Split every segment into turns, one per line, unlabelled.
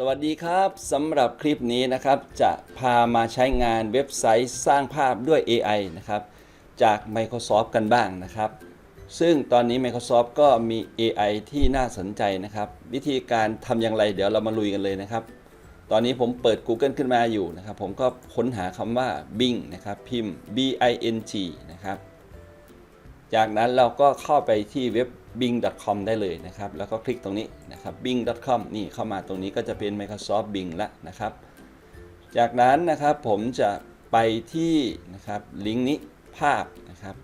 สวัสดีครับสำหรับคลิปนี้นะครับจะพามาใช้งานเว็บไซต์สร้างภาพด้วย AI นะครับจาก Microsoft กันบ้างนะครับ ซึ่งตอนนี้ Microsoft ก็มี AI ที่น่าสนใจนะครับ วิธีการทำอย่างไรเดี๋ยวเรามาลุยกันเลยนะครับ ตอนนี้ผมเปิด Google ขึ้นมาอยู่นะครับ ผมก็ค้นหาคำว่า Bing นะครับพิมพ์ B I N G นะครับ จากนั้นเราก็เข้าไปที่เว็บ bing.com ได้เลยนะครับ แล้วก็คลิกตรงนี้นะครับ bing.com นี่เข้ามาตรงนี้ก็จะเป็น Microsoft Bing แล้วนะครับ จากนั้นนะครับผมจะไปที่นะครับลิงก์นี้ภาพนะครับ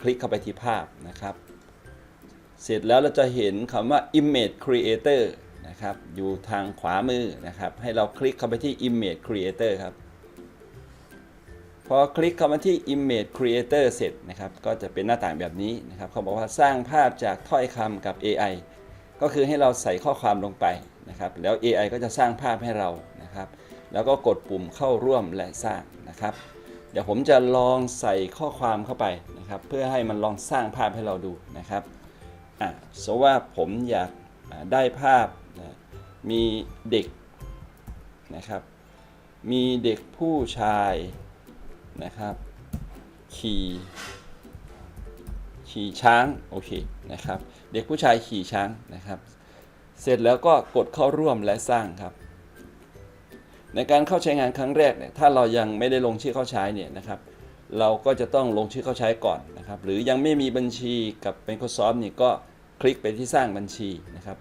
คลิกเข้าไปที่ภาพนะครับ เสร็จแล้วเราจะเห็นคำว่า image creator นะครับอยู่ทางขวามือนะครับ ให้เราคลิกเข้าไปที่ image creator ครับ พอคลิกเข้ามาที่ Image Creator เสร็จนะครับ ก็จะเป็นหน้าต่างแบบนี้นะครับ เขาบอกว่าสร้างภาพจากถ้อยคำกับ AI ก็คือให้เราใส่ข้อความลงไปนะครับ แล้ว AI ก็จะสร้างภาพให้เรานะครับ แล้วก็กดปุ่มเข้าร่วมและสร้างนะครับ เดี๋ยวผมจะลองใส่ข้อความเข้าไปนะครับ เพื่อให้มันลองสร้างภาพให้เราดูนะครับอะสมมติว่าผมอยากได้ภาพมีเด็กนะครับ มีเด็กผู้ชาย นะครับขี่ขี่ช้างโอเคนะครับ เด็กผู้ชายขี่ช้างนะครับ เสร็จแล้วก็กดเข้าร่วมและสร้างครับ ในการเข้าใช้งานครั้งแรกเนี่ยถ้าเรายังไม่ได้ลงชื่อเข้าใช้เนี่ยนะครับ เราก็จะต้องลงชื่อเข้าใช้ก่อนนะครับ หรือยังไม่มีบัญชีกับ Microsoft นี่ก็คลิกไปที่สร้างบัญชีนะครับ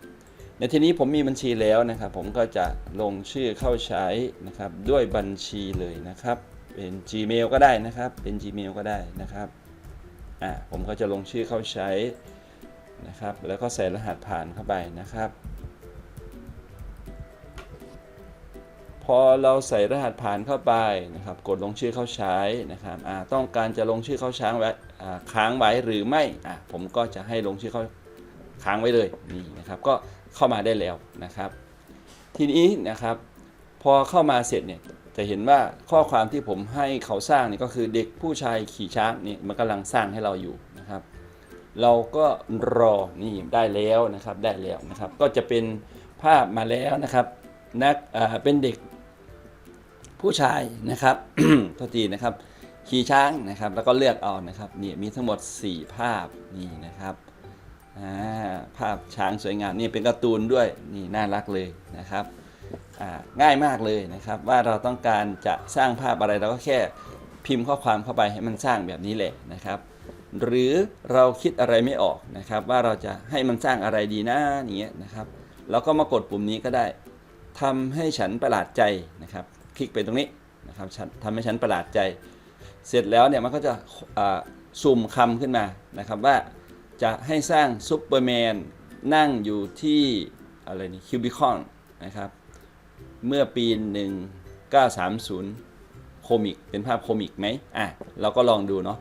ในทีนี้ผมมีบัญชีแล้วนะครับ ผมก็จะลงชื่อเข้าใช้นะครับ ด้วยบัญชีเลยนะครับ เป็น Gmail ก็ได้นะครับ เป็น Gmail ก็ได้นะครับอ่าผมก็จะลงชื่อเข้าใช้นะครับ แล้วก็ใส่รหัสผ่านเข้าไปนะครับ พอเราใส่รหัสผ่านเข้าไปนะครับ กดลงชื่อเข้าใช้นะครับอ่าต้องการจะลงชื่อเข้าช้างไว้อ่าค้างไว้หรือไม่อ่าผมก็จะให้ลงชื่อเข้าค้างไว้เลยนี่นะครับ ก็ เข้ามาได้แล้วนะครับ ทีนี้นะครับพอเข้ามาเสร็จเนี่ยจะเห็นว่าข้อความที่ผมให้เขาสร้างนี่ก็คือเด็กผู้ชายขี่ช้างนี่มันกำลังสร้างให้เราอยู่นะครับ เราก็รอนี่ได้แล้วนะครับได้แล้วนะครับ ก็จะเป็นภาพมาแล้วนะครับนักเป็นเด็กผู้ชายนะครับทษทีนะครับ ขี่ช้างนะครับ แล้วก็เลือกเอานะครับนี่มีทั้งหมด 4 ภาพนี่นะครับ ภาพช้างสวยงามนี่เป็นการ์ตูนด้วยนี่น่ารักเลยนะครับง่ายมากเลยนะครับ ว่าเราต้องการจะสร้างภาพอะไรเราก็แค่พิมพ์ข้อความเข้าไปให้มันสร้างแบบนี้แหละนะครับ หรือเราคิดอะไรไม่ออกนะครับ ว่าเราจะให้มันสร้างอะไรดีนะอย่างเงี้ยนะครับเราก็มากดปุ่มนี้ก็ได้ทำให้ฉันประหลาดใจนะครับ คลิกไปตรงนี้นะครับทำให้ฉันประหลาดใจ เสร็จแล้วเนี่ยมันก็จะสุ่มคำขึ้นมานะครับว่า จะให้สร้างซูเปอร์แมนนั่งอยู่ที่อะไรนี่คิวบิคอนนะครับ เมื่อปี 1930 โคมิก เป็นภาพโคมิกไหมอะ เราก็ลองดูเนาะ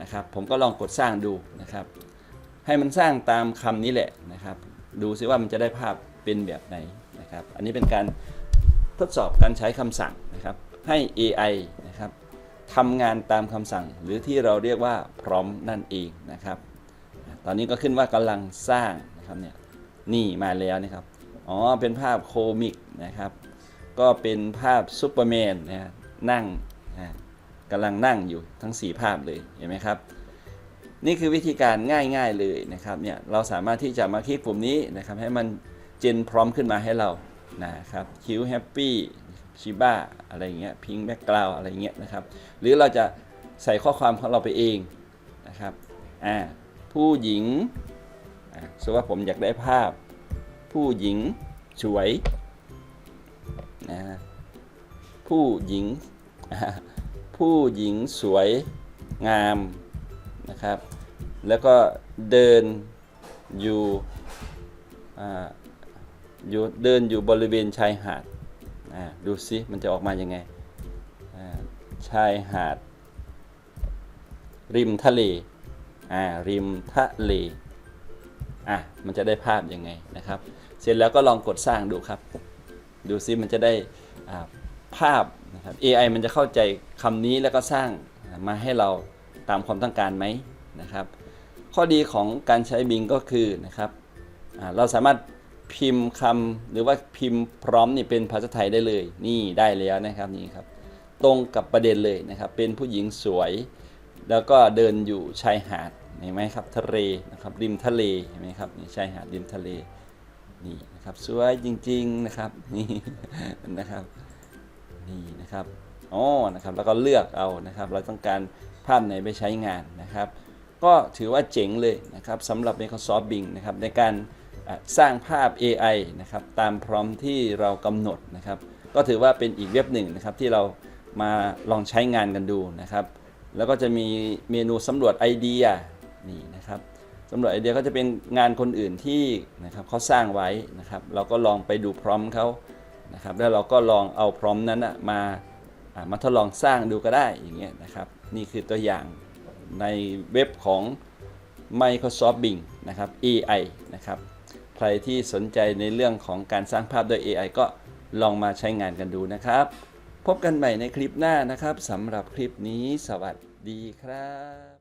นะครับ ผมก็ลองกดสร้างดูนะครับ ให้มันสร้างตามคำนี้แหละนะครับ ดูซิว่ามันจะได้ภาพเป็นแบบไหนนะครับ อันนี้เป็นการทดสอบการใช้คำสั่งนะครับ ให้ AI นะครับทำงานตามคำสั่งหรือที่เราเรียกว่าพร้อมนั่นเองนะครับ ตอนนี้ก็ขึ้นว่ากำลังสร้างนะครับเนี่ยนี่มาแล้วนะครับอ๋อเป็นภาพโคมิกนะครับ ก็เป็นภาพซูเปอร์แมนนะฮะนั่งนะกำลังนั่งอยู่ทั้ง 4 ภาพเลยเห็นไหมครับ นี่คือวิธีการง่ายๆเลยนะครับเนี่ยเราสามารถที่จะมาคลิกปุ่มนี้นะครับ ให้มันเจนพร้อมขึ้นมาให้เรานะครับคิวแฮปปี้ชิบ้าอะไรเงี้ยพิงแบ็กกราวอะไรเงี้ยนะครับ หรือเราจะใส่ข้อความของเราไปเองนะครับอ่า ผู้หญิงอ่าสมมติว่าผมอยากได้ภาพ ผู้หญิงสวยนะฮะผู้หญิง ผู้หญิงสวยงามนะครับ แล้วก็เดินอยู่อยู่เดินอยู่บริเวณชายหาดดูสิมันจะออกมายังไงชายหาด ริมทะเล อ่าริมทะเลอะมันจะได้ภาพยังไงนะครับ เสร็จแล้วก็ลองกดสร้างดูครับ ดูซิมันจะได้ภาพนะครับ AI มันจะเข้าใจคำนี้แล้วก็สร้างมาให้เราตามความต้องการไหมนะครับ ข้อดีของการใช้ Bing ก็คือนะครับเราสามารถพิมพ์คำหรือว่าพิมพ์พร้อมนี่เป็นภาษาไทยได้เลย นี่ได้แล้วนะครับนี่ครับ ตรงกับประเด็นเลยนะครับ เป็นผู้หญิงสวย แล้วก็เดินอยู่ชายหาดเห็นไหมครับทะเลนะครับริมทะเลเห็นไหมครับนี่ชายหาดริมทะเลนี่นะครับสวยจริงๆนะครับนี่นะครับนี่นะครับอ๋อนะครับแล้วก็เลือกเอานะครับ เราต้องการภาพไหนไปใช้งานนะครับ ก็ถือว่าเจ๋งเลยนะครับสำหรับ Microsoft Bing นะครับในการสร้างภาพ AI นะครับตามพร้อมที่เรากำหนดนะครับ ก็ถือว่าเป็นอีกเว็บหนึ่งนะครับที่เรามาลองใช้งานกันดูนะครับ แล้วก็จะมีเมนูสำรวจไอเดียนี่นะครับสำรวจไอเดียก็จะเป็นงานคนอื่นที่นะครับเขาสร้างไว้นะครับ เราก็ลองไปดูพร้อมเขานะครับ แล้วเราก็ลองเอาพร้อมนั้นนะมามาทดลองสร้างดูก็ได้อย่างเงี้ยนะครับ นี่คือตัวอย่างในเว็บของ Microsoft Bing นะครับ AI นะครับ ใครที่สนใจในเรื่องของการสร้างภาพด้วย AI ก็ลองมาใช้งานกันดูนะครับ พบกันใหม่ในคลิปหน้านะครับสำหรับคลิปนี้สวัสดี ดีครับ